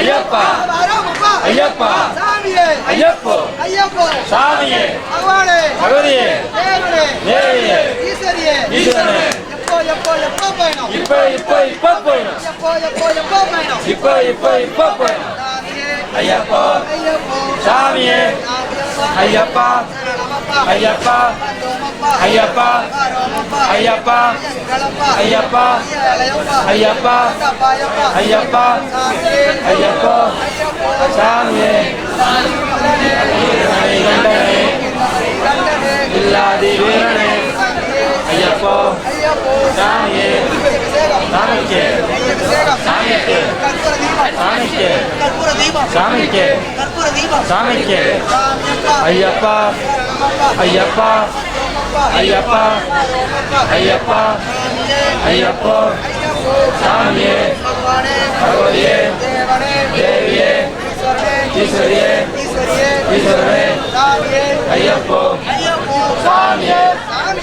ஐயப்பா. ஐயப்பா. சாமியே ஐயப்போ. ஐயப்போ சாமியே. பகவானே பகவதியே தேவனே தேவியே ஈஸ்வரியே ஈஸ்வரனே எப்போ எப்போ எப்போ பயணம் எப்போ எப்போ எப்போ பயணம் ஐயப்போ ஐயப்போ. சாமியே. ஐயப்பா. ஐயப்பா ஐயப்பா ஐயப்பா ஐயப்பா ஐயப்பா ஐயப்பா ஐயப்பா சாமியே. கண்டனே இல்லாதி வீரனே. ஐயப்போ சாமியே. சாமிக்கு. சாமிக்கு. சாமிக்கு. சாமிக்கு. சாமிக்கு. ஐயப்பா. சரணமப்பா ஐயப்பா ஐயப்பா ஐயப்பா ஐயப்பா சாமியே ஐயப்போ ஐயப்போ சாமியே பகவானே பகவதியே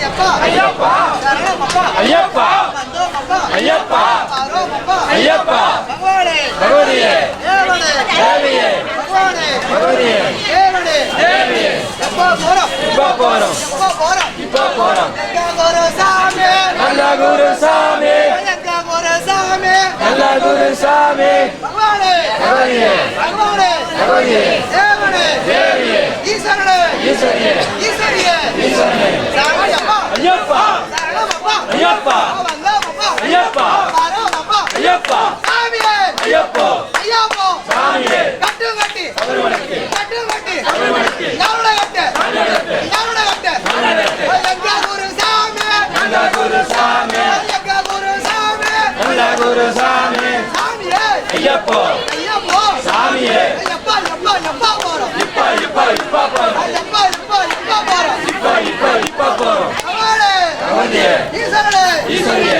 ஐயப்போ. ஐயப்போ. சரணமப்பா ஐயப்பா. வந்தோமப்பா ஐயப்பா. வரோமப்பா ஐயப்பா. பகவானே. பகவதியே தேவனே. தேவியே பகவானே. பகவதியே தேவனே. தேவியே எப்போ போறோம்? இப்ப போறோம். எப்போ போறோம்? இப்ப போறோம். குரு சாமி. நல்ல குரு சாமி. எங்க குரு சாமி. நல்ல குரு சாமி. பகவானே. பகவதியே பகவானே. பகவதியே தேவனே. தேவியே ஈஸ்வரனே. ஈஸ்வரியே ஈஸ்வரியே ஈஸ்வரனே சாமி அப்பா ஐயப்பா சரணமப்பா ஐயப்பா. ஐயப்பா. ஐயப்பா. ஐயப்போ. ஐயாப்போ சாமியே. கட்டு கட்டி கட்டு கட்டி யாரோட கட்டு யாரோட கட்டு எங்க குரு சாமி நல்ல குரு சாமி எங்க குரு சாமி நல்ல குரு சாமி சாமியே. ஐயப்போ ஐயப்போ சாமியே எப்பா எப்பா எப்பா போறோம். இப்ப இப்ப இப்ப போறோம். எப்பா எப்பா எப்பா போறோம் இப்ப இப்ப இப்ப போறோம் பகவானே பகவதியே ஈஸ்வரனே ஈஸ்வரியே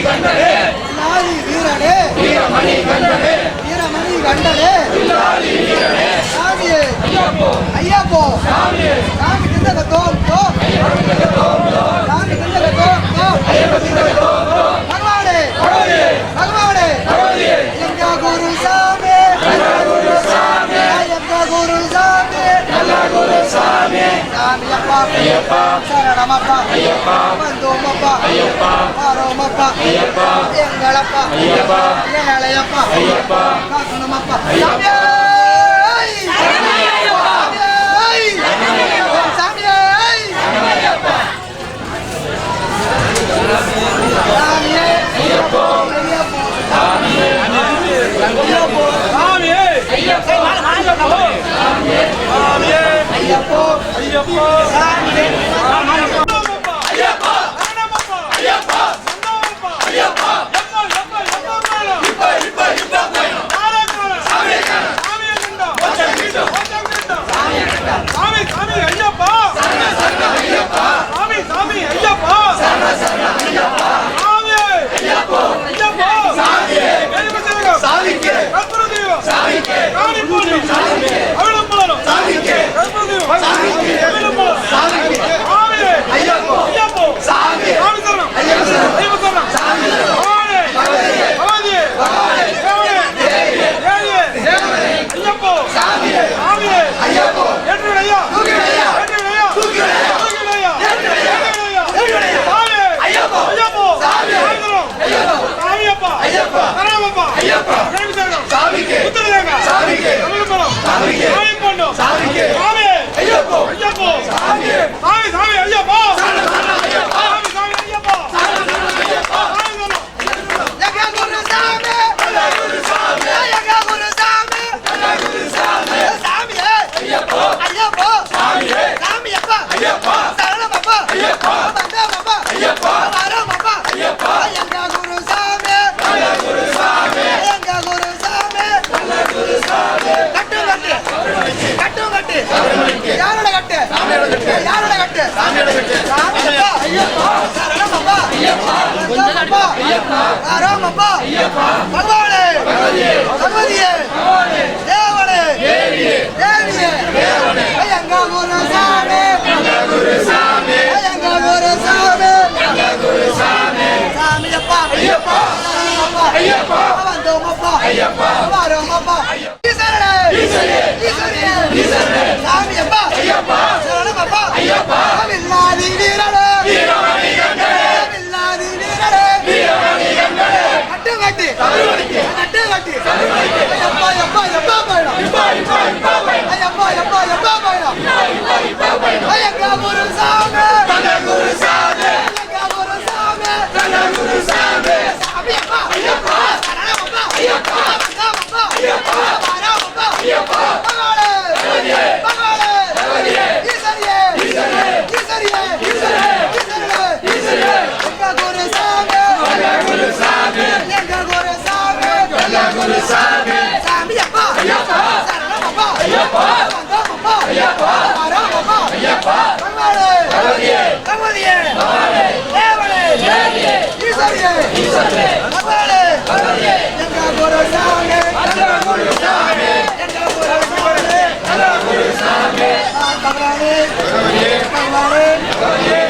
தோம் தோம் சாமி தோம் தோம் ஐயப்ப தோம் தோம் கண்டனே எல்லாதி வீரனே. வீரமணி கண்டனே வீரமணி கண்டனே இல்லாதி வீரனே. சாமியே. ஐயப்போ. ஐயப்போ. சாமியே. சாமி திண்டக தோம் தோம் சாமி திண்டக தோம் தோம் ஐயப்ப திலக தோம் தோம் பகவானே சாமி சாமி அப்பா ஐயப்பா. சரணமப்பா. ஐயப்பா. வந்தோமப்பா. ஐயப்பா. வரோமப்பா. ஐயப்பா. எங்களப்பா. ஐயப்பா. ஏழையப்பா ஐயப்பா. காக்கணுமப்பா. ஐயப்பா. ஐயப்பா ஐயப்பா ஐயப்பா ஐயப்பா ஈஸ்வரனே ஈஸ்வரனே ஈஸ்வரனே ஈஸ்வரனே Yeah, boy. Yeah.